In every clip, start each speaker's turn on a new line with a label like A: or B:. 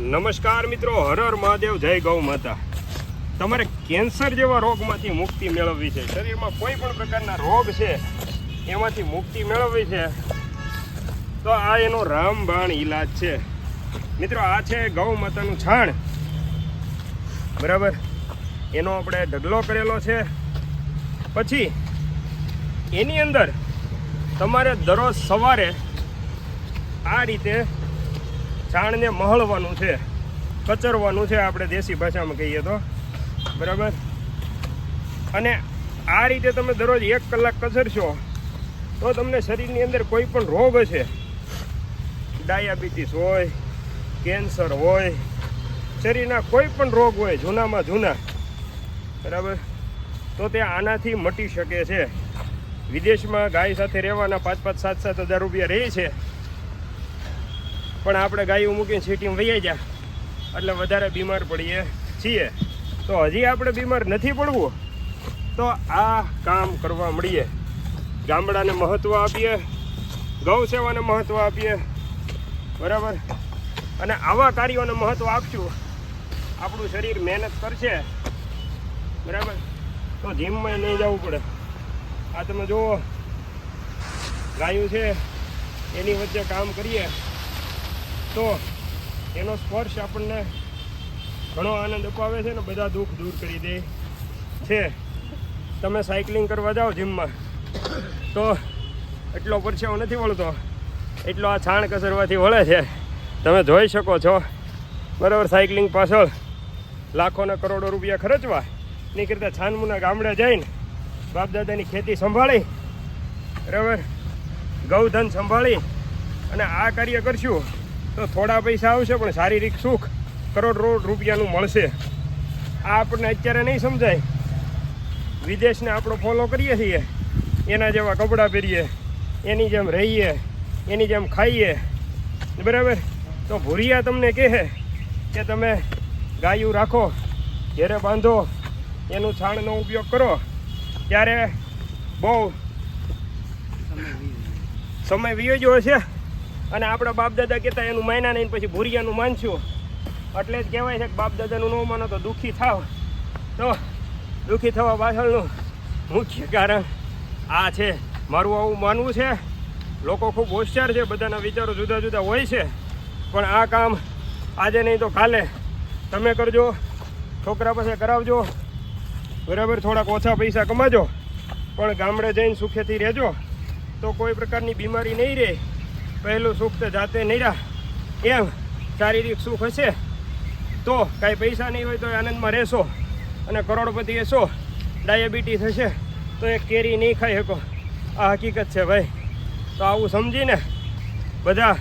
A: નમસ્કાર મિત્રો, હર હર મહાદેવ, જય ગૌ માતા. તમારે કેન્સર જેવા રોગમાંથી મુક્તિ મેળવવી છે. શરીરમાં કોઈ પણ પ્રકારના રોગ છે, એમાંથી મુક્તિ મેળવવી છે, તો આ એનો રામબાણ ઈલાજ છે. મિત્રો, આ છે ગૌ માતાનું છાણ. બરાબર? એનો આપણે ઢગલો કરેલો છે. પછી, એની અંદર તમારે દરરોજ સવારે આ રીતે છાણને મહળવાનું છે, કચરવાનું છે આપણે દેશી ભાષામાં કહીએ તો. બરાબર? અને આ રીતે તમે દરરોજ એક કલાક કચરશો, તો તમને શરીરની અંદર કોઈ પણ રોગ હશે. ડાયાબિટીસ હોય, કેન્સર હોય, શરીરના કોઈ પણ રોગ હોય, જૂનામાં જૂના. બરાબર? તો તે આનાથી મટી શકે છે. વિદેશમાં ગાય સાથે રહેવાના પાંચ પાંચ સાત સાત હજાર રૂપિયા રહે છે. પણ આપણે ગાયું મૂકીને સિટીમાં વૈયા જા એટલે વધારે બીમાર પડીએ છીએ. તો હજી આપણે બીમાર નથી પડવું. તો આ કામ કરવા મળીએ. ગામડાને મહત્ત્વ આપીએ. ગૌ સેવાને મહત્ત્વ આપીએ. બરાબર? અને આવા કાર્યોને મહત્ત્વ આપશું. આપણું શરીર મહેનત કરશે. બરાબર? તો જીમમાં નહીં જવું પડે. આ તમે જુઓ. ગાયું છે. એની વચ્ચે કામ કરીએ. તો એનો સ્પર્શ આપણને ઘણો આનંદ અપાવે છે ને બધા દુઃખ દૂર કરી દે છે. તમે સાયકલિંગ કરવા જાઓ જીમમાં તો એટલો પરસેવો નથી વળતો. એટલો આ છાણ કસરવાથી વળે છે. તમે જોઈ શકો છો. બરાબર સાયકલિંગ પાછળ લાખોના કરોડો રૂપિયા ખર્ચવા. એની કરતાં છાનમુના ગામડે જઈને બાપ દાદાની ખેતી સંભાળી, બરાબર? ગૌધન સંભાળી અને આ કાર્ય કરશું. તો થોડા પૈસા આવશે, પણ શારીરિક સુખ કરોડ રોડ રૂપિયાનું મળશે. આ આપણને અત્યારે નહીં સમજાય. વિદેશને આપણો ફોલો કરીએ છીએ. એના જેવા કપડાં પહેરીએ, એની જેમ રહીએ, એની જેમ ખાઈએ. બરાબર? તો ભૂરિયા તમને કહે કે તમે ગાયું રાખો, ઘેરે બાંધો, એનું છાણનો ઉપયોગ કરો. ત્યારે બહુ સમય વિયો જ હશે. અને આપણા બાપ દાદા કહેતા એનું માયના નહીં પછી ભૂરિયાનું માનશું. એટલે જ કહેવાય છે કે બાપ દાદાનું ન માનો તો દુઃખી થાવ. તો દુઃખી થવા પાછળનું મુખ્ય કારણ આ છે. મારું આવું માનવું છે. લોકો ખૂબ હોશિયાર છે, બધાના વિચારો જુદા જુદા હોય છે. પણ આ કામ આજે નહીં તો કાલે. તમે કરજો, છોકરા પાસે કરાવજો. બરાબર થોડાક ઓછા પૈસા કમાજો. પણ ગામડે જઈને સુખેથી રહેજો. તો કોઈ પ્રકારની બીમારી નહીં રહે. પહેલું સુખ તો જાતે નહીં રાહ એમ શારીરિક સુખ હશે તો કાંઈ પૈસા નહીં હોય તો આનંદમાં રહેશો અને કરોડપતિ હશો ડાયાબિટીસ હશે તો એ કેરી નહીં ખાઈ શકો. આ હકીકત છે ભાઈ. તો આવું સમજીને બધા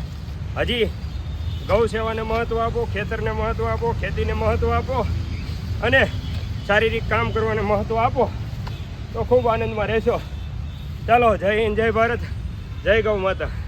A: હજી ગૌ સેવાને મહત્ત્વ આપો, ખેતરને મહત્ત્વ આપો, ખેતીને મહત્ત્વ આપો અને શારીરિક કામ કરવાને મહત્ત્વ આપો તો ખૂબ આનંદમાં રહેશો. ચાલો, જય હિન્દ, જય ભારત, જય ગૌ માતા.